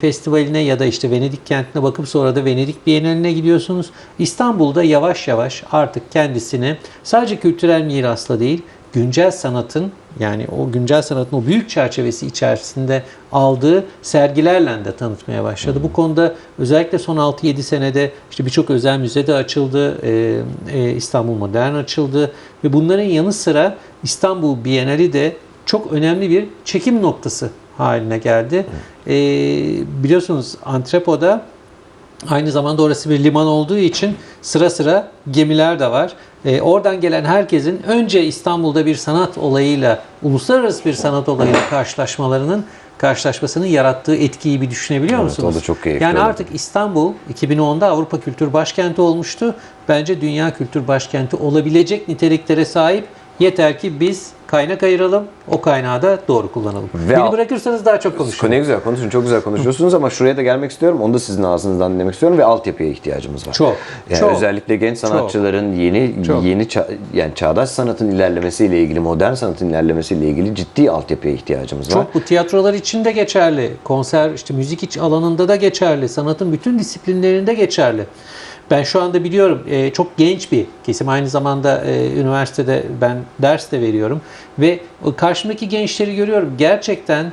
Festivaline ya da işte Venedik kentine bakıp sonra da Venedik Bienali'ne gidiyorsunuz. İstanbul'da yavaş yavaş artık kendisini sadece kültürel mirasla değil, güncel sanatın yani o güncel sanatın o büyük çerçevesi içerisinde aldığı sergilerle de tanıtmaya başladı. Bu konuda özellikle son 6-7 senede işte birçok özel müze de açıldı, e, e, İstanbul Modern açıldı ve bunların yanı sıra İstanbul Bienali de çok önemli bir çekim noktası haline geldi. Ee, biliyorsunuz Antrepo'da aynı zamanda orası bir liman olduğu için sıra sıra gemiler de var. Ee, oradan gelen herkesin önce İstanbul'da bir sanat olayıyla, uluslararası bir sanat olayıyla karşılaşmalarının karşılaşmasının yarattığı etkiyi bir düşünebiliyor Evet, musunuz? o da çok keyifli Yani oldu. artık İstanbul 2010'da Avrupa Kültür Başkenti olmuştu. Bence Dünya Kültür Başkenti olabilecek niteliklere sahip. Yeter ki biz kaynak ayıralım, o kaynağı da doğru kullanalım. Ve Beni bırakırsanız daha çok konuşurum. Ne güzel konuşun, çok güzel konuşuyorsunuz ama şuraya da gelmek istiyorum. Onu da sizin ağzınızdan dinlemek istiyorum ve altyapıya ihtiyacımız var. Çok, Yani çok, özellikle genç sanatçıların yeni Çok. yeni ça- yani çağdaş sanatın ilerlemesiyle ilgili, modern sanatın ilerlemesiyle ilgili ciddi altyapıya ihtiyacımız var. Çok bu tiyatrolar için de geçerli. Konser, işte müzik iç alanında da geçerli. Sanatın bütün disiplinlerinde geçerli. Ben şu anda biliyorum e, çok genç bir kesim. Aynı zamanda e, üniversitede ben ders de veriyorum. Ve karşımdaki gençleri görüyorum. Gerçekten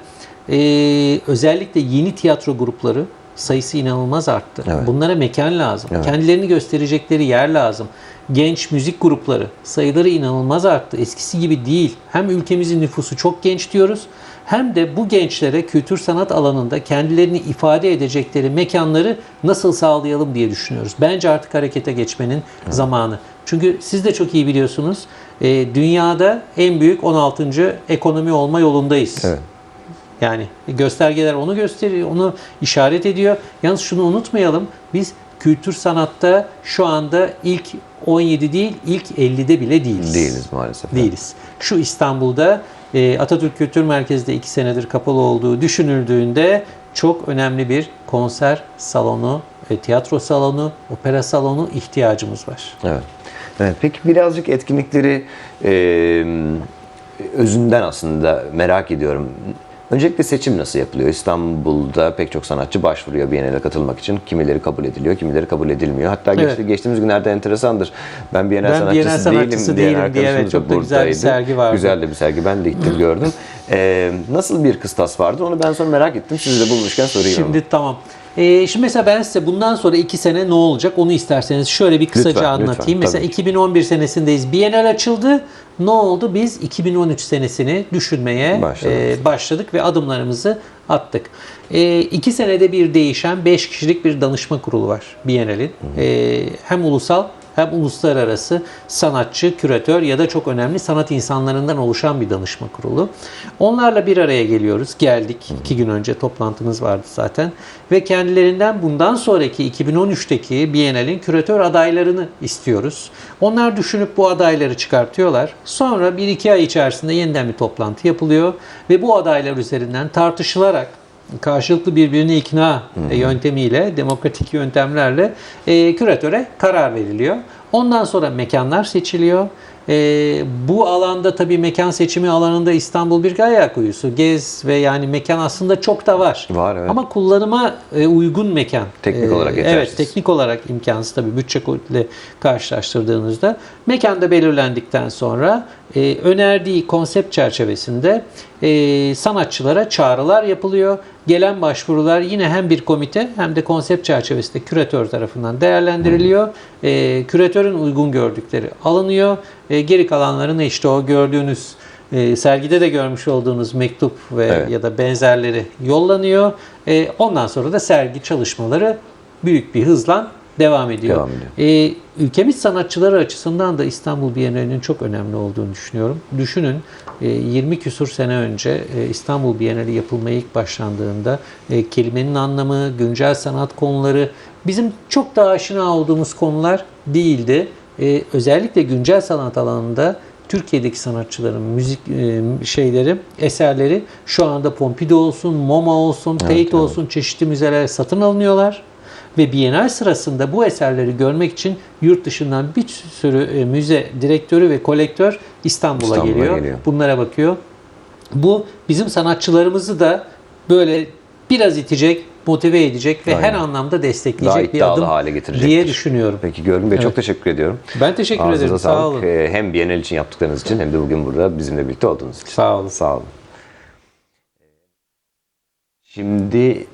e, özellikle yeni tiyatro grupları sayısı inanılmaz arttı. Evet. Bunlara mekan lazım. Evet. Kendilerini gösterecekleri yer lazım. Genç müzik grupları sayıları inanılmaz arttı. Eskisi gibi değil. Hem ülkemizin nüfusu çok genç diyoruz hem de bu gençlere kültür sanat alanında kendilerini ifade edecekleri mekanları nasıl sağlayalım diye düşünüyoruz. Bence artık harekete geçmenin zamanı. Çünkü siz de çok iyi biliyorsunuz. e, dünyada en büyük 16. ekonomi olma yolundayız. Evet. Yani göstergeler onu gösteriyor, onu işaret ediyor. Yalnız şunu unutmayalım. Biz kültür sanatta şu anda ilk 17 değil, ilk 50'de bile değiliz. Değiliz maalesef. Değiliz. Şu İstanbul'da Atatürk Kültür Merkezi'de iki senedir kapalı olduğu düşünüldüğünde çok önemli bir konser salonu, e, tiyatro salonu, opera salonu ihtiyacımız var. Evet. Evet. Peki birazcık etkinlikleri e, özünden aslında merak ediyorum. Öncelikle seçim nasıl yapılıyor? İstanbul'da pek çok sanatçı başvuruyor Biennale katılmak için. Kimileri kabul ediliyor, kimileri kabul edilmiyor. Hatta Evet. geçti, geçtiğimiz günlerde enteresandır. Ben Biennale Ben sanatçısı, Biennale sanatçısı değilim, değilim diye, evet, çok da güzel bir sergi vardı. Güzel de bir sergi. Ben de gittim gördüm. E, nasıl bir kıstas vardı? Onu ben sonra merak ettim. Sizi de bulmuşken sorayım. Şimdi tamam. Ee, şimdi mesela ben size bundan sonra iki sene ne olacak onu isterseniz şöyle bir kısaca Lütfen, anlatayım. lütfen, mesela tabii ki. 2011 senesindeyiz. Bienal açıldı. Ne oldu? Biz 2013 senesini düşünmeye Başladık. e, başladık ve adımlarımızı attık. E, iki senede bir değişen 5 kişilik bir danışma kurulu var Bienal'in. E, hem ulusal hem uluslararası sanatçı, küratör ya da çok önemli sanat insanlarından oluşan bir danışma kurulu. Onlarla bir araya geliyoruz. Geldik. iki gün önce toplantımız vardı zaten. Ve kendilerinden bundan sonraki 2013'teki Biennale'in küratör adaylarını istiyoruz. Onlar düşünüp bu adayları çıkartıyorlar. Sonra 1-2 ay içerisinde yeniden bir toplantı yapılıyor. Ve bu adaylar üzerinden tartışılarak karşılıklı birbirini ikna e, yöntemiyle, demokratik yöntemlerle e, küratöre karar veriliyor. Ondan sonra mekanlar seçiliyor. E, bu alanda tabii mekan seçimi alanında İstanbul bir ayak uyusu. Gez ve yani mekan aslında çok da var. Var, evet. Ama kullanıma e, uygun mekan. Teknik E, olarak yetersiz. Evet, teknik olarak imkansız tabii bütçe ile karşılaştırdığınızda. Mekanda belirlendikten sonra e, önerdiği konsept çerçevesinde e, sanatçılara çağrılar yapılıyor. Gelen başvurular yine hem bir komite hem de konsept çerçevesinde küratör tarafından değerlendiriliyor. E, küratörün uygun gördükleri alınıyor. E, geri kalanlarını işte o gördüğünüz e, sergide de görmüş olduğunuz mektup ve Evet. ya da benzerleri yollanıyor. E, ondan sonra da sergi çalışmaları büyük bir hızla devam ediyor. Devam ediyor. E, ülkemiz sanatçıları açısından da İstanbul Bienali'nin çok önemli olduğunu düşünüyorum. Düşünün e, 20 küsur sene önce e, İstanbul Bienali yapılmaya ilk başlandığında e, kelimenin anlamı, güncel sanat konuları bizim çok daha aşina olduğumuz konular değildi. E, özellikle güncel sanat alanında Türkiye'deki sanatçıların müzik e, şeyleri, eserleri şu anda Pompidou olsun, MoMA olsun, Tate evet. olsun çeşitli müzeler satın alınıyorlar. Ve Bienal sırasında bu eserleri görmek için yurt dışından bir sürü e, müze direktörü ve kolektör İstanbul'a, İstanbul'a geliyor. geliyor. Bunlara bakıyor. Bu bizim sanatçılarımızı da böyle biraz itecek, motive edecek ve her Aynen. anlamda Daha destekleyecek bir adım hale getirecektir. diye düşünüyorum. Peki Görgün Bey çok teşekkür ediyorum. Ben teşekkür Ağzınıza ederim. Sağ olun. Ee, Hem Biennial için yaptıklarınız için hem de bugün burada bizimle birlikte olduğunuz için. Sağ olun. Sağ olun. Şimdi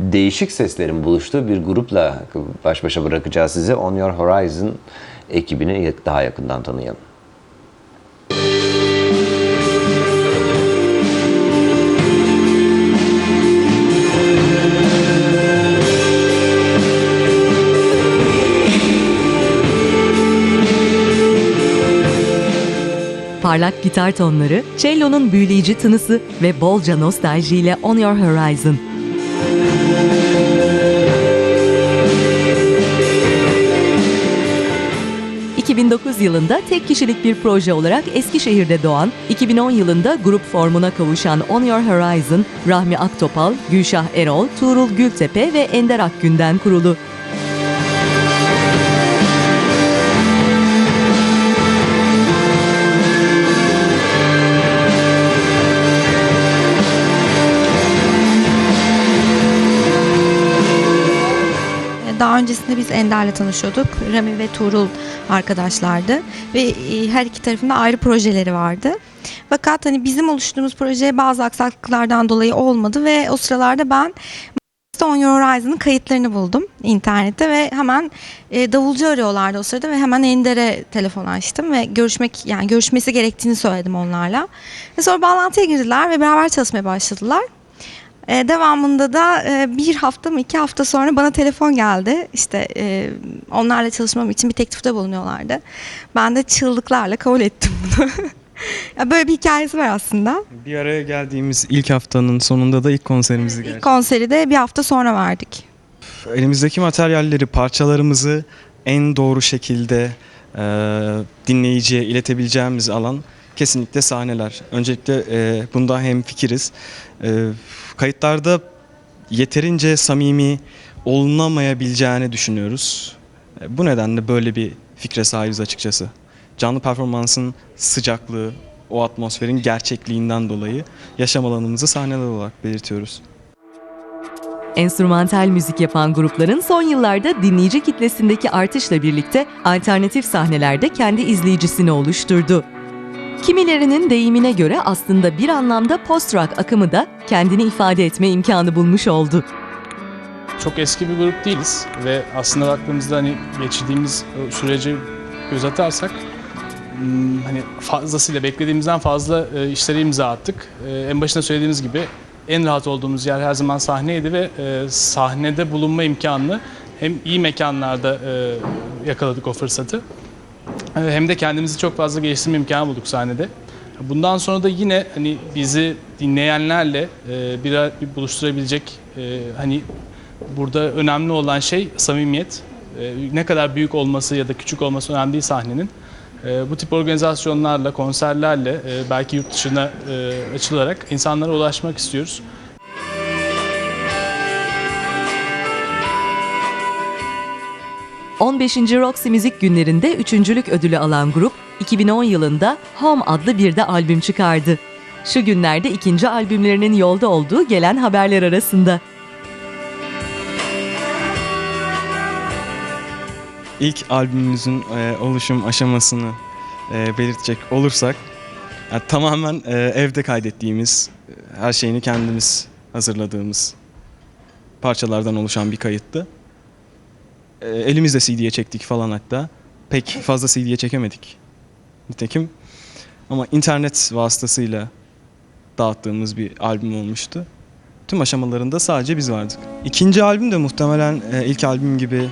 değişik seslerin buluştuğu bir grupla baş başa bırakacağız sizi. On Your Horizon ekibini daha yakından tanıyalım. Parlak gitar tonları, cello'nun büyüleyici tınısı ve bolca nostaljiyle On Your Horizon. ...2009 yılında tek kişilik bir proje olarak Eskişehir'de doğan, 2010 yılında grup formuna kavuşan On Your Horizon, Rahmi Aktopal, Gülşah Erol, Tuğrul Gültepe ve Ender Akgün'den kurulu. Daha öncesinde biz Ender'le tanışıyorduk. Rami ve Tuğrul arkadaşlardı. Ve e, her iki tarafında ayrı projeleri vardı. Fakat hani bizim oluşturduğumuz proje bazı aksaklıklardan dolayı olmadı ve o sıralarda ben On Your Horizon'ın kayıtlarını buldum internette ve hemen e, davulcu arıyorlardı o sırada ve hemen Ender'e telefon açtım ve görüşmek yani görüşmesi gerektiğini söyledim onlarla. Ve sonra bağlantıya girdiler ve beraber çalışmaya başladılar. E, devamında da e, bir hafta mı iki hafta sonra bana telefon geldi. İşte e, onlarla çalışmam için bir teklifte bulunuyorlardı. Ben de çığlıklarla kabul ettim bunu. ya böyle bir hikayesi var aslında. Bir araya geldiğimiz ilk haftanın sonunda da ilk konserimizi İlk gerçekleştirdik. konseri de bir hafta sonra verdik. Elimizdeki materyalleri, parçalarımızı en doğru şekilde e, dinleyiciye iletebileceğimiz alan kesinlikle sahneler. Öncelikle e, bunda hem fikiriz. E, kayıtlarda yeterince samimi olunamayabileceğini düşünüyoruz. E, bu nedenle böyle bir fikre sahibiz açıkçası. Canlı performansın sıcaklığı, o atmosferin gerçekliğinden dolayı yaşam alanımızı sahneler olarak belirtiyoruz. Enstrümantal müzik yapan grupların son yıllarda dinleyici kitlesindeki artışla birlikte alternatif sahnelerde kendi izleyicisini oluşturdu. Kimilerinin deyimine göre aslında bir anlamda post-rock akımı da kendini ifade etme imkanı bulmuş oldu. çok eski bir grup değiliz ve aslında baktığımızda hani geçirdiğimiz o süreci göz atarsak hmm, hani fazlasıyla beklediğimizden fazla e, işlere imza attık. E, En başında söylediğimiz gibi en rahat olduğumuz yer her zaman sahneydi ve e, sahnede bulunma imkanını hem iyi mekanlarda e, yakaladık o fırsatı e, hem de kendimizi çok fazla geliştirme imkanı bulduk sahnede. Bundan sonra da yine hani bizi dinleyenlerle e, bir, bir buluşturabilecek e, hani burada önemli olan şey samimiyet. E, ne kadar büyük olması ya da küçük olması önemli değil sahnenin. E, bu tip organizasyonlarla, konserlerle e, belki yurt dışına e, açılarak insanlara ulaşmak istiyoruz. — 15. Roxy Müzik Günlerinde üçüncülük ödülü alan grup, 2010 yılında Home adlı bir de albüm çıkardı. Şu günlerde ikinci albümlerinin yolda olduğu gelen haberler arasında. İlk albümümüzün e, oluşum aşamasını e, belirtecek olursak yani tamamen e, evde kaydettiğimiz, e, her şeyini kendimiz hazırladığımız parçalardan oluşan bir kayıttı. E, elimizde CD'ye çektik falan hatta. Pek fazla CD'ye çekemedik. Nitekim ama internet vasıtasıyla dağıttığımız bir albüm olmuştu. Tüm aşamalarında sadece biz vardık. İkinci albüm de muhtemelen e, ilk albüm gibi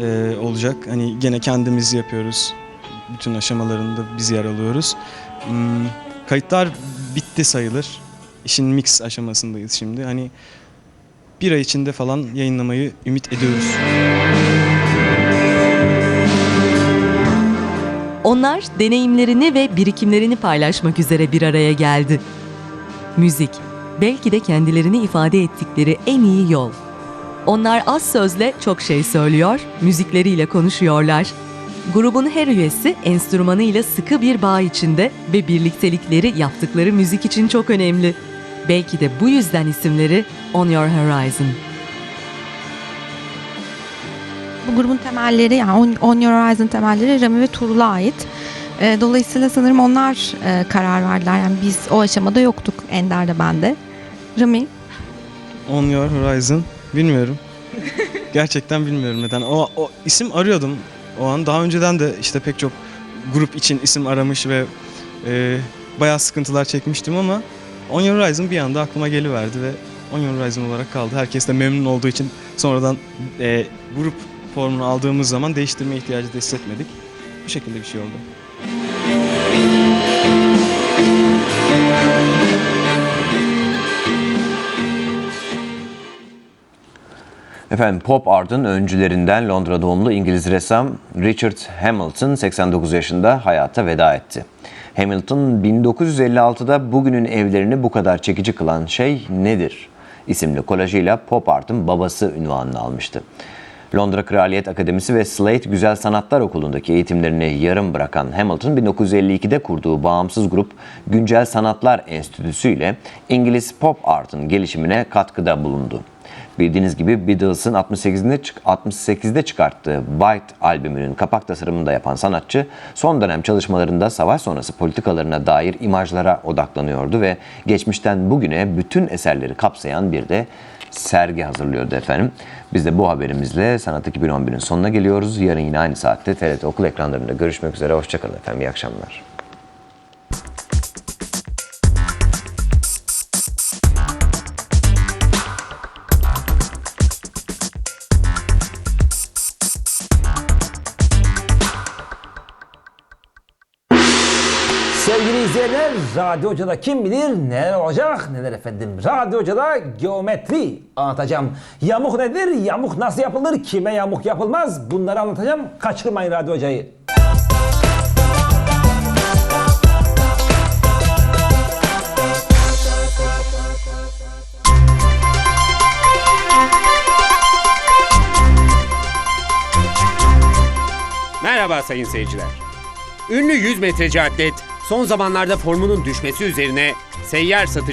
e, olacak. Hani gene kendimiz yapıyoruz. Bütün aşamalarında biz yer alıyoruz. Hmm, kayıtlar bitti sayılır. İşin mix aşamasındayız şimdi. Hani bir ay içinde falan yayınlamayı ümit ediyoruz. Onlar deneyimlerini ve birikimlerini paylaşmak üzere bir araya geldi. Müzik, belki de kendilerini ifade ettikleri en iyi yol. Onlar az sözle çok şey söylüyor, müzikleriyle konuşuyorlar. Grubun her üyesi enstrümanıyla sıkı bir bağ içinde ve birliktelikleri yaptıkları müzik için çok önemli. Belki de bu yüzden isimleri On Your Horizon. bu grubun temelleri yani On, On Your Horizon temelleri Rami ve Tuğrul'a ait. E, dolayısıyla sanırım onlar e, karar verdiler. Yani biz o aşamada yoktuk Ender'de bende. Rami On Your Horizon. Bilmiyorum. Gerçekten bilmiyorum neden. O, o isim arıyordum o an. Daha önceden de işte pek çok grup için isim aramış ve e, bayağı sıkıntılar çekmiştim ama On Your Horizon bir anda aklıma geliverdi ve On Your Horizon olarak kaldı. Herkes de memnun olduğu için sonradan e, grup formunu aldığımız zaman değiştirme ihtiyacı da hissetmedik. Bu şekilde bir şey oldu. Efendim pop art'ın öncülerinden Londra doğumlu İngiliz ressam Richard Hamilton 89 yaşında hayata veda etti. Hamilton 1956'da bugünün evlerini bu kadar çekici kılan şey nedir? İsimli kolajıyla pop art'ın babası ünvanını almıştı. Londra Kraliyet Akademisi ve Slade Güzel Sanatlar Okulu'ndaki eğitimlerini yarım bırakan Hamilton 1952'de kurduğu bağımsız grup Güncel Sanatlar Enstitüsü ile İngiliz pop art'ın gelişimine katkıda bulundu. Bildiğiniz gibi Beatles'ın 68'de, çık- 68'de çıkarttığı White albümünün kapak tasarımını da yapan sanatçı son dönem çalışmalarında savaş sonrası politikalarına dair imajlara odaklanıyordu ve geçmişten bugüne bütün eserleri kapsayan bir de sergi hazırlıyordu efendim. Biz de bu haberimizle Sanat 2011'in sonuna geliyoruz. Yarın yine aynı saatte TRT okul ekranlarında görüşmek üzere. Hoşçakalın efendim. İyi akşamlar. İzleyenler, Radyo Hoca'da kim bilir neler olacak neler efendim. Radyo Hoca'da geometri anlatacağım. Yamuk nedir, yamuk nasıl yapılır, kime yamuk yapılmaz bunları anlatacağım. Kaçırmayın Radyo Hoca'yı. Merhaba sayın seyirciler. Ünlü 100 metreci atlet son zamanlarda formunun düşmesi üzerine seyyar satıcı